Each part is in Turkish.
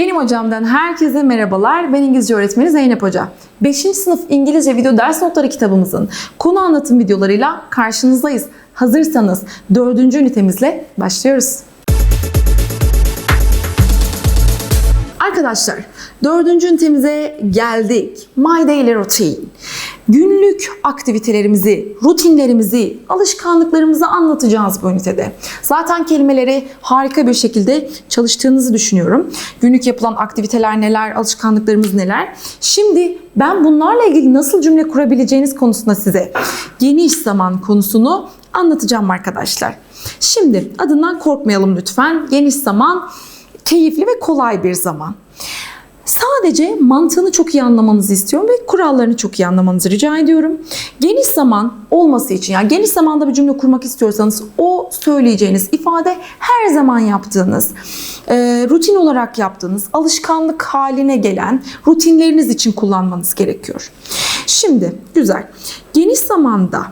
Benim hocamdan herkese merhabalar. Ben İngilizce öğretmeni Zeynep Hoca. 5. sınıf İngilizce video ders notları kitabımızın konu anlatım videolarıyla karşınızdayız. Hazırsanız 4. ünitemizle başlıyoruz. Arkadaşlar, dördüncü ünitemize geldik. My Daily Routine. Günlük aktivitelerimizi, rutinlerimizi, alışkanlıklarımızı anlatacağız bu ünitede. Zaten kelimeleri harika bir şekilde çalıştığınızı düşünüyorum. Günlük yapılan aktiviteler neler, alışkanlıklarımız neler. Şimdi ben bunlarla ilgili nasıl cümle kurabileceğiniz konusunda size geniş zaman konusunu anlatacağım arkadaşlar. Şimdi adından korkmayalım lütfen. Geniş zaman keyifli ve kolay bir zaman. Sadece mantığını çok iyi anlamanızı istiyorum ve kurallarını çok iyi anlamanızı rica ediyorum. Geniş zaman olması için yani geniş zamanda bir cümle kurmak istiyorsanız o söyleyeceğiniz ifade her zaman yaptığınız, e, rutin olarak yaptığınız, alışkanlık haline gelen rutinleriniz için kullanmanız gerekiyor. Şimdi güzel. Geniş zamanda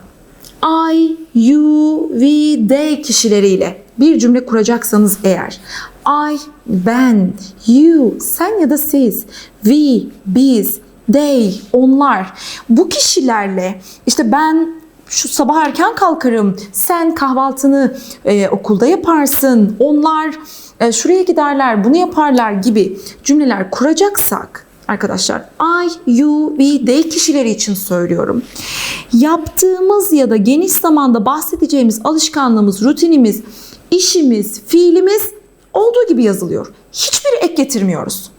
I, you, we, they kişileriyle bir cümle kuracaksanız eğer I, ben, you, sen ya da siz, we, biz, they, onlar bu kişilerle işte ben şu sabah erken kalkarım, sen kahvaltını e, okulda yaparsın, onlar e, şuraya giderler, bunu yaparlar gibi cümleler kuracaksak arkadaşlar I, you, we, they kişileri için söylüyorum. Yaptığımız ya da geniş zamanda bahsedeceğimiz alışkanlığımız, rutinimiz, işimiz, fiilimiz olduğu gibi yazılıyor. Hiçbir ek getirmiyoruz.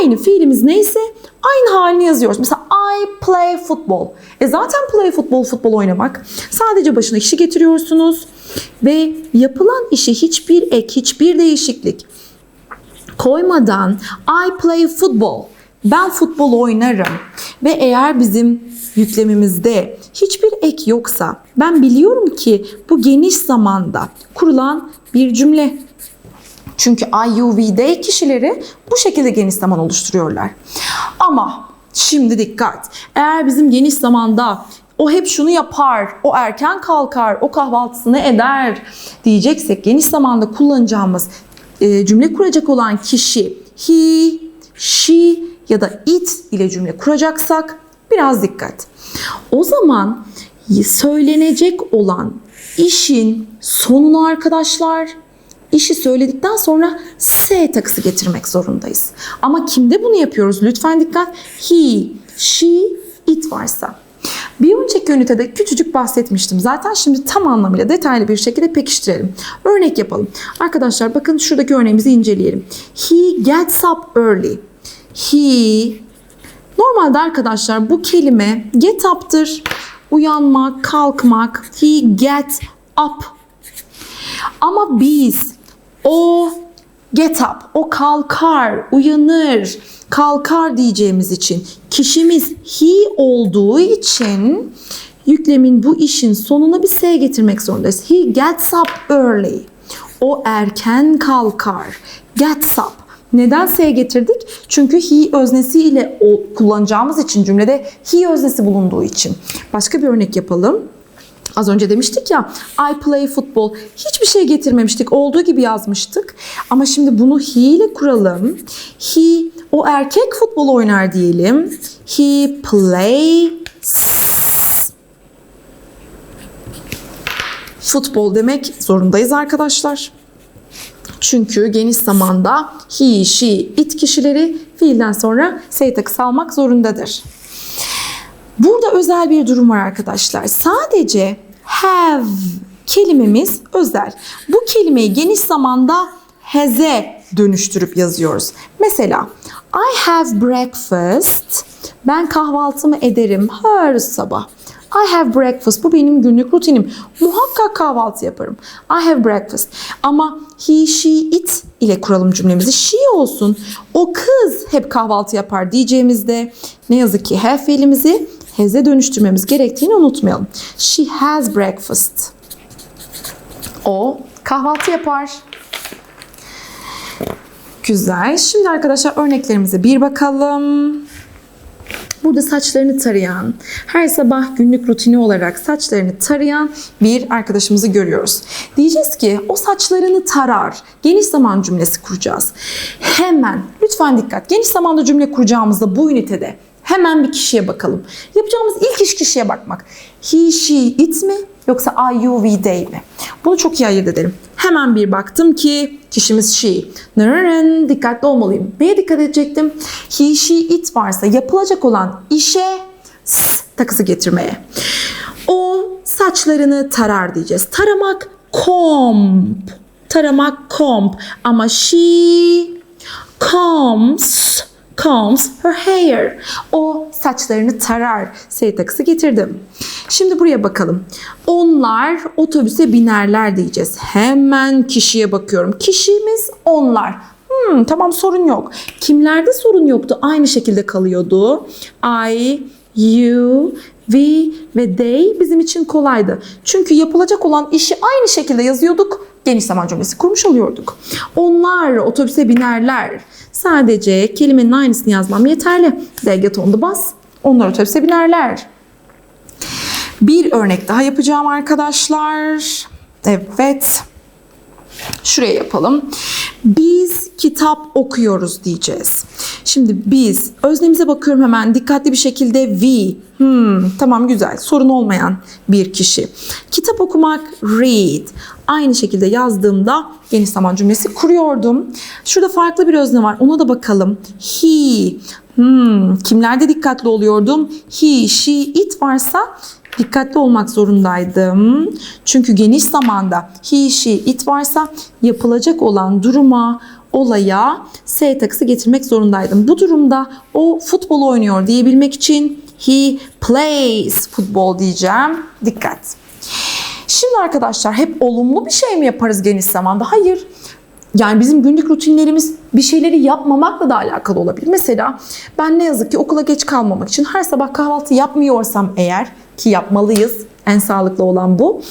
Aynı fiilimiz neyse aynı halini yazıyoruz. Mesela I play football. E zaten play football, futbol oynamak. Sadece başına kişi getiriyorsunuz ve yapılan işe hiçbir ek, hiçbir değişiklik koymadan I play football. Ben futbol oynarım. Ve eğer bizim yüklemimizde hiçbir ek yoksa ben biliyorum ki bu geniş zamanda kurulan bir cümle. Çünkü I, you, we, they kişileri bu şekilde geniş zaman oluşturuyorlar. Ama şimdi dikkat. Eğer bizim geniş zamanda o hep şunu yapar, o erken kalkar, o kahvaltısını eder diyeceksek geniş zamanda kullanacağımız e, cümle kuracak olan kişi he, she ya da it ile cümle kuracaksak biraz dikkat. O zaman söylenecek olan işin sonunu arkadaşlar işi söyledikten sonra S takısı getirmek zorundayız. Ama kimde bunu yapıyoruz? Lütfen dikkat. He, she, it varsa. Bir önceki ünitede küçücük bahsetmiştim. Zaten şimdi tam anlamıyla detaylı bir şekilde pekiştirelim. Örnek yapalım. Arkadaşlar bakın şuradaki örneğimizi inceleyelim. He gets up early. He Normalde arkadaşlar bu kelime get up'tır. Uyanmak, kalkmak. He get up. Ama biz o get up, o kalkar, uyanır, kalkar diyeceğimiz için kişimiz he olduğu için yüklemin bu işin sonuna bir s getirmek zorundayız. He gets up early. O erken kalkar. Gets up. Neden S getirdik? Çünkü he öznesi ile kullanacağımız için cümlede he öznesi bulunduğu için. Başka bir örnek yapalım. Az önce demiştik ya I play football. Hiçbir şey getirmemiştik. Olduğu gibi yazmıştık. Ama şimdi bunu he ile kuralım. He o erkek futbol oynar diyelim. He plays futbol demek zorundayız arkadaşlar. Çünkü geniş zamanda he, she, it kişileri fiilden sonra S takısı almak zorundadır. Burada özel bir durum var arkadaşlar. Sadece have kelimemiz özel. Bu kelimeyi geniş zamanda has'e dönüştürüp yazıyoruz. Mesela I have breakfast. Ben kahvaltımı ederim her sabah. I have breakfast. Bu benim günlük rutinim. Muhakkak kahvaltı yaparım. I have breakfast. Ama he, she, it ile kuralım cümlemizi. She olsun. O kız hep kahvaltı yapar diyeceğimizde ne yazık ki have fiilimizi has'e dönüştürmemiz gerektiğini unutmayalım. She has breakfast. O kahvaltı yapar. Güzel. Şimdi arkadaşlar örneklerimize bir bakalım. Burada saçlarını tarayan, her sabah günlük rutini olarak saçlarını tarayan bir arkadaşımızı görüyoruz. Diyeceğiz ki o saçlarını tarar. Geniş zaman cümlesi kuracağız. Hemen lütfen dikkat. Geniş zamanda cümle kuracağımızda bu ünitede hemen bir kişiye bakalım. Yapacağımız ilk iş kişiye bakmak. He, she, it mi yoksa I, you, we, they mi? Bunu çok iyi ayırt edelim. Hemen bir baktım ki kişimiz she. Nırırın, dikkatli olmalıyım. Neye dikkat edecektim? He, she, it varsa yapılacak olan işe s takısı getirmeye. O saçlarını tarar diyeceğiz. Taramak comb. Taramak comb. Ama she combs combs her hair. O saçlarını tarar. S takısı getirdim. Şimdi buraya bakalım. Onlar otobüse binerler diyeceğiz. Hemen kişiye bakıyorum. Kişimiz onlar. Hmm, tamam sorun yok. Kimlerde sorun yoktu? Aynı şekilde kalıyordu. I, you, we ve they bizim için kolaydı. Çünkü yapılacak olan işi aynı şekilde yazıyorduk. Geniş zaman cümlesi kurmuş oluyorduk. Onlar otobüse binerler. Sadece kelimenin aynısını yazmam yeterli. On the bus. Onlar otobüse binerler. Bir örnek daha yapacağım arkadaşlar. Evet. Şuraya yapalım. Biz kitap okuyoruz diyeceğiz. Şimdi biz öznemize bakıyorum hemen dikkatli bir şekilde we. Hmm, tamam güzel. Sorun olmayan bir kişi. Kitap okumak read. Aynı şekilde yazdığımda geniş zaman cümlesi kuruyordum. Şurada farklı bir özne var. Ona da bakalım. He. Hmm, kimlerde dikkatli oluyordum? He, she, it varsa dikkatli olmak zorundaydım. Çünkü geniş zamanda he, she, it varsa yapılacak olan duruma, olaya S takısı getirmek zorundaydım. Bu durumda o futbol oynuyor diyebilmek için he plays futbol diyeceğim. Dikkat. Şimdi arkadaşlar hep olumlu bir şey mi yaparız geniş zamanda? Hayır. Yani bizim günlük rutinlerimiz bir şeyleri yapmamakla da alakalı olabilir. Mesela ben ne yazık ki okula geç kalmamak için her sabah kahvaltı yapmıyorsam eğer ki yapmalıyız en sağlıklı olan bu.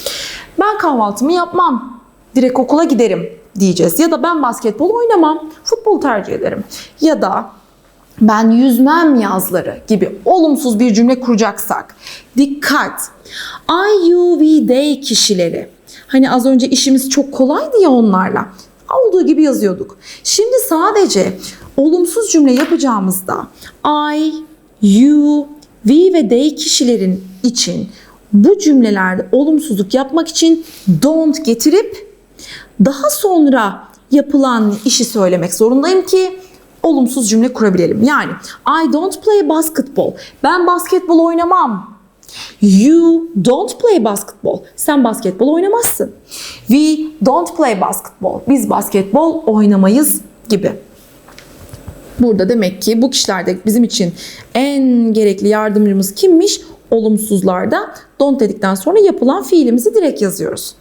Ben kahvaltımı yapmam. Direkt okula giderim diyeceğiz. Ya da ben basketbol oynamam. Futbol tercih ederim. Ya da ben yüzmem yazları gibi olumsuz bir cümle kuracaksak dikkat. I, you, we, they kişileri. Hani az önce işimiz çok kolaydı ya onlarla. Olduğu gibi yazıyorduk. Şimdi sadece olumsuz cümle yapacağımızda I, you, we ve they kişilerin için bu cümlelerde olumsuzluk yapmak için don't getirip daha sonra yapılan işi söylemek zorundayım ki olumsuz cümle kurabilelim. Yani I don't play basketball. Ben basketbol oynamam. You don't play basketball. Sen basketbol oynamazsın. We don't play basketball. Biz basketbol oynamayız gibi. Burada demek ki bu kişilerde bizim için en gerekli yardımcımız kimmiş? Olumsuzlarda don't dedikten sonra yapılan fiilimizi direkt yazıyoruz.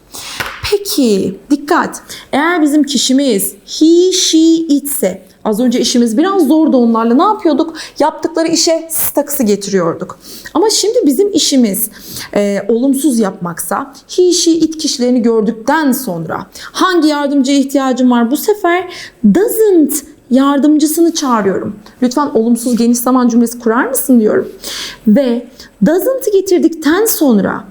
Peki dikkat. Eğer bizim kişimiz he, she, it ise az önce işimiz biraz zordu onlarla ne yapıyorduk? Yaptıkları işe s takısı getiriyorduk. Ama şimdi bizim işimiz e, olumsuz yapmaksa she, it kişilerini gördükten sonra hangi yardımcıya ihtiyacım var? Bu sefer doesn't yardımcısını çağırıyorum. Lütfen olumsuz geniş zaman cümlesi kurar mısın diyorum. Ve doesn't'ı getirdikten sonra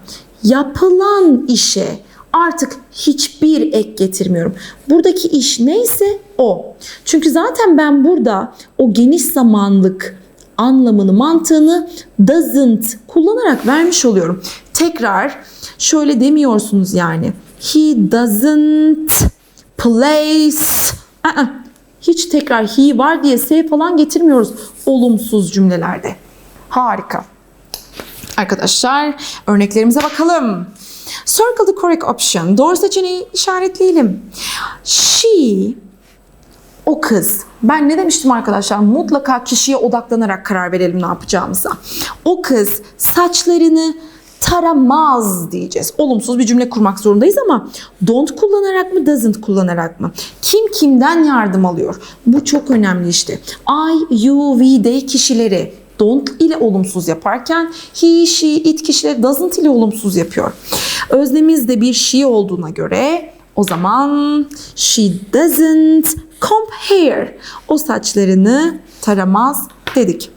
yapılan işe artık hiçbir ek getirmiyorum. Buradaki iş neyse o. Çünkü zaten ben burada o geniş zamanlık anlamını, mantığını doesn't kullanarak vermiş oluyorum. Tekrar şöyle demiyorsunuz yani. He doesn't place. Aa, hiç tekrar he var diye s falan getirmiyoruz olumsuz cümlelerde. Harika. Arkadaşlar örneklerimize bakalım. Circle the correct option. Doğru seçeneği işaretleyelim. She o kız. Ben ne demiştim arkadaşlar? Mutlaka kişiye odaklanarak karar verelim ne yapacağımıza. O kız saçlarını taramaz diyeceğiz. Olumsuz bir cümle kurmak zorundayız ama don't kullanarak mı doesn't kullanarak mı? Kim kimden yardım alıyor? Bu çok önemli işte. I, you, we, they kişileri don't ile olumsuz yaparken he, she, it kişileri doesn't ile olumsuz yapıyor. Öznemiz de bir she olduğuna göre o zaman she doesn't comb hair. O saçlarını taramaz dedik.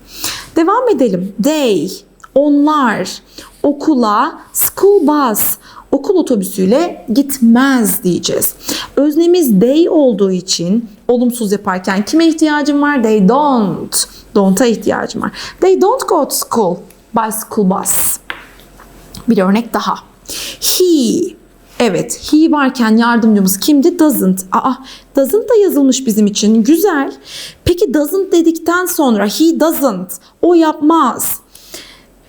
Devam edelim. They, onlar okula school bus, okul otobüsüyle gitmez diyeceğiz. Öznemiz they olduğu için olumsuz yaparken kime ihtiyacım var? They don't. Don't'a ihtiyacım var. They don't go to school by school bus. Bir örnek daha. He. Evet, he varken yardımcımız kimdi? Doesn't. Aa, doesn't da yazılmış bizim için. Güzel. Peki doesn't dedikten sonra he doesn't. O yapmaz.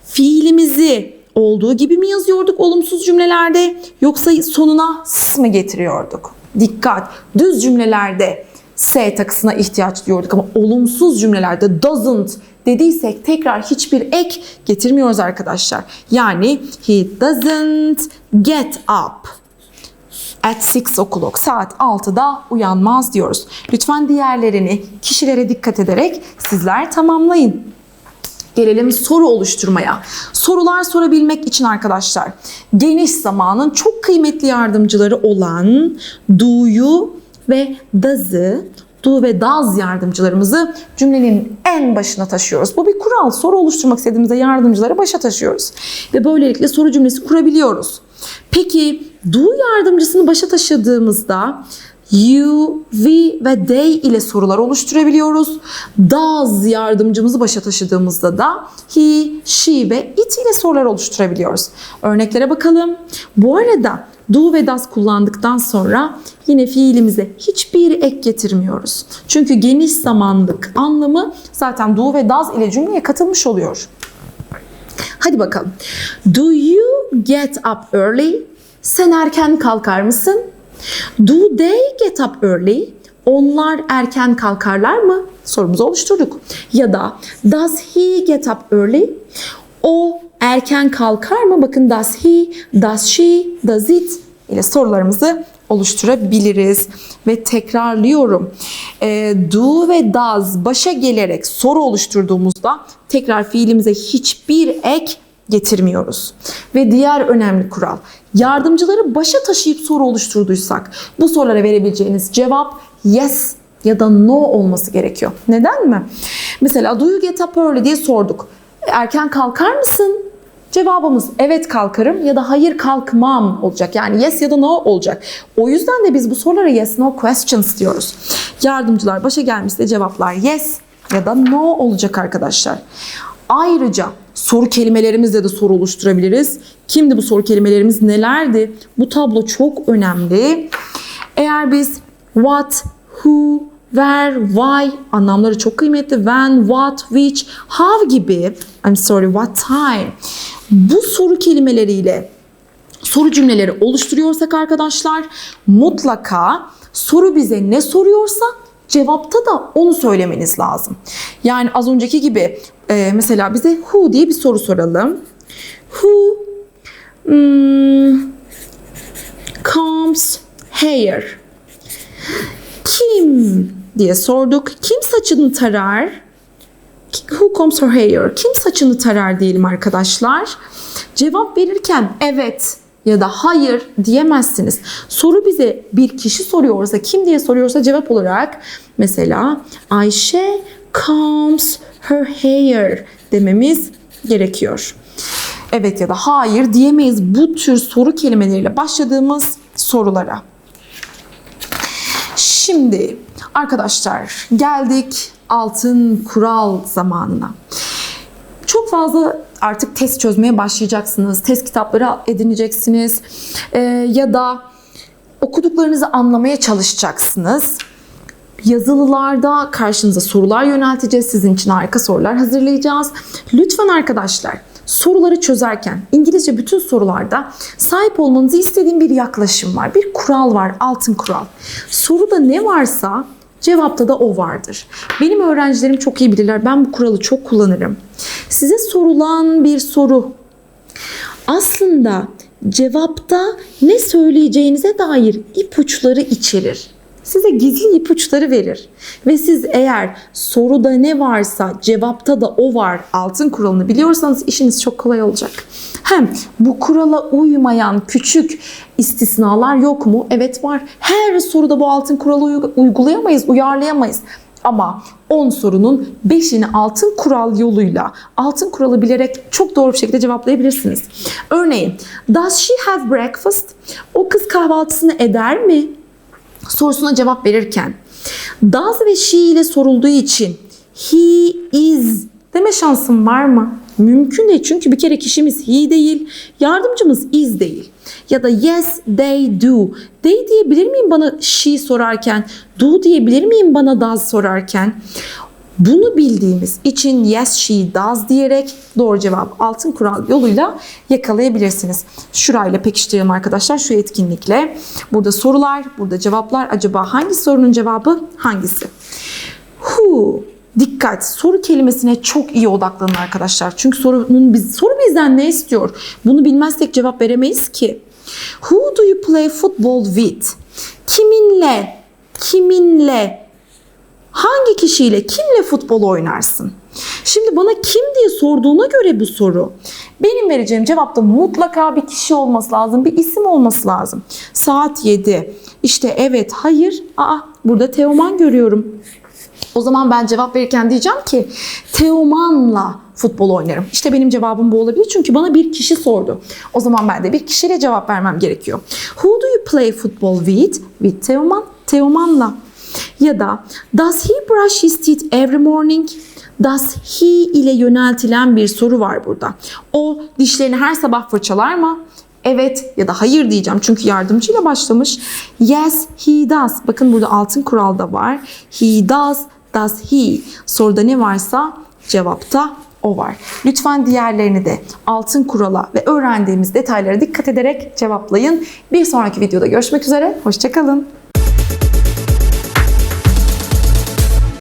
Fiilimizi olduğu gibi mi yazıyorduk olumsuz cümlelerde yoksa sonuna s mı getiriyorduk? Dikkat. Düz cümlelerde s takısına ihtiyaç diyorduk ama olumsuz cümlelerde doesn't dediysek tekrar hiçbir ek getirmiyoruz arkadaşlar. Yani he doesn't get up at 6 o'clock saat 6'da uyanmaz diyoruz. Lütfen diğerlerini kişilere dikkat ederek sizler tamamlayın. Gelelim soru oluşturmaya. Sorular sorabilmek için arkadaşlar geniş zamanın çok kıymetli yardımcıları olan do'yu ve does'ı do ve does yardımcılarımızı cümlenin en başına taşıyoruz. Bu bir kural. Soru oluşturmak istediğimizde yardımcıları başa taşıyoruz. Ve böylelikle soru cümlesi kurabiliyoruz. Peki do yardımcısını başa taşıdığımızda you, we ve they ile sorular oluşturabiliyoruz. Does yardımcımızı başa taşıdığımızda da he, she ve it ile sorular oluşturabiliyoruz. Örneklere bakalım. Bu arada do ve does kullandıktan sonra yine fiilimize hiçbir ek getirmiyoruz. Çünkü geniş zamanlık anlamı zaten do ve does ile cümleye katılmış oluyor. Hadi bakalım. Do you get up early? Sen erken kalkar mısın? Do they get up early? Onlar erken kalkarlar mı? Sorumuzu oluşturduk. Ya da does he get up early? O erken kalkar mı? Bakın does he, does she, does it ile sorularımızı oluşturabiliriz. Ve tekrarlıyorum. E, do ve does başa gelerek soru oluşturduğumuzda tekrar fiilimize hiçbir ek getirmiyoruz. Ve diğer önemli kural, yardımcıları başa taşıyıp soru oluşturduysak bu sorulara verebileceğiniz cevap yes ya da no olması gerekiyor. Neden mi? Mesela do you get up early diye sorduk. Erken kalkar mısın? Cevabımız evet kalkarım ya da hayır kalkmam olacak. Yani yes ya da no olacak. O yüzden de biz bu sorulara yes no questions diyoruz. Yardımcılar başa gelmişse cevaplar yes ya da no olacak arkadaşlar. Ayrıca soru kelimelerimizle de soru oluşturabiliriz. Kimdi bu soru kelimelerimiz nelerdi? Bu tablo çok önemli. Eğer biz what, who, where, why anlamları çok kıymetli. When, what, which, how gibi I'm sorry, what time bu soru kelimeleriyle soru cümleleri oluşturuyorsak arkadaşlar mutlaka soru bize ne soruyorsa cevapta da onu söylemeniz lazım. Yani az önceki gibi e, mesela bize who diye bir soru soralım. Who hmm, combs hair? Kim diye sorduk. Kim saçını tarar? Who combs her hair? Kim saçını tarar diyelim arkadaşlar. Cevap verirken evet ya da hayır diyemezsiniz. Soru bize bir kişi soruyorsa, kim diye soruyorsa cevap olarak mesela Ayşe combs her hair dememiz gerekiyor. Evet ya da hayır diyemeyiz bu tür soru kelimeleriyle başladığımız sorulara. Şimdi arkadaşlar geldik altın kural zamanına. Çok fazla artık test çözmeye başlayacaksınız. Test kitapları edineceksiniz. Ee, ya da okuduklarınızı anlamaya çalışacaksınız. Yazılılarda karşınıza sorular yönelteceğiz. Sizin için harika sorular hazırlayacağız. Lütfen arkadaşlar soruları çözerken İngilizce bütün sorularda sahip olmanızı istediğim bir yaklaşım var. Bir kural var, altın kural. Soruda ne varsa cevapta da o vardır. Benim öğrencilerim çok iyi bilirler. Ben bu kuralı çok kullanırım. Size sorulan bir soru aslında cevapta ne söyleyeceğinize dair ipuçları içerir. Size gizli ipuçları verir. Ve siz eğer soruda ne varsa cevapta da o var altın kuralını biliyorsanız işiniz çok kolay olacak. Hem bu kurala uymayan küçük istisnalar yok mu? Evet var. Her soruda bu altın kuralı uygulayamayız, uyarlayamayız. Ama 10 sorunun 5'ini altın kural yoluyla, altın kuralı bilerek çok doğru bir şekilde cevaplayabilirsiniz. Örneğin, does she have breakfast? O kız kahvaltısını eder mi? Sorusuna cevap verirken does ve she ile sorulduğu için he is deme şansım var mı? Mümkün değil çünkü bir kere kişimiz he değil, yardımcımız is değil. Ya da yes they do. They diyebilir miyim bana she sorarken? Do diyebilir miyim bana does sorarken? Bunu bildiğimiz için yes she does diyerek doğru cevap altın kural yoluyla yakalayabilirsiniz. Şurayla pekiştirelim arkadaşlar şu etkinlikle. Burada sorular, burada cevaplar. Acaba hangi sorunun cevabı hangisi? Who Dikkat! Soru kelimesine çok iyi odaklanın arkadaşlar. Çünkü sorunun biz soru bizden ne istiyor? Bunu bilmezsek cevap veremeyiz ki. Who do you play football with? Kiminle? Kiminle? Hangi kişiyle, kimle futbol oynarsın? Şimdi bana kim diye sorduğuna göre bu soru. Benim vereceğim cevapta mutlaka bir kişi olması lazım, bir isim olması lazım. Saat 7. İşte evet, hayır. Aa, burada Teoman görüyorum. O zaman ben cevap verirken diyeceğim ki Teoman'la futbol oynarım. İşte benim cevabım bu olabilir çünkü bana bir kişi sordu. O zaman ben de bir kişiyle cevap vermem gerekiyor. Who do you play football with? With Teoman. Teoman'la. Ya da does he brush his teeth every morning? Does he ile yöneltilen bir soru var burada. O dişlerini her sabah fırçalar mı? Evet ya da hayır diyeceğim çünkü yardımcıyla başlamış. Yes he does. Bakın burada altın kuralda var. He does, does he. Soruda ne varsa cevapta o var. Lütfen diğerlerini de altın kurala ve öğrendiğimiz detaylara dikkat ederek cevaplayın. Bir sonraki videoda görüşmek üzere. Hoşçakalın.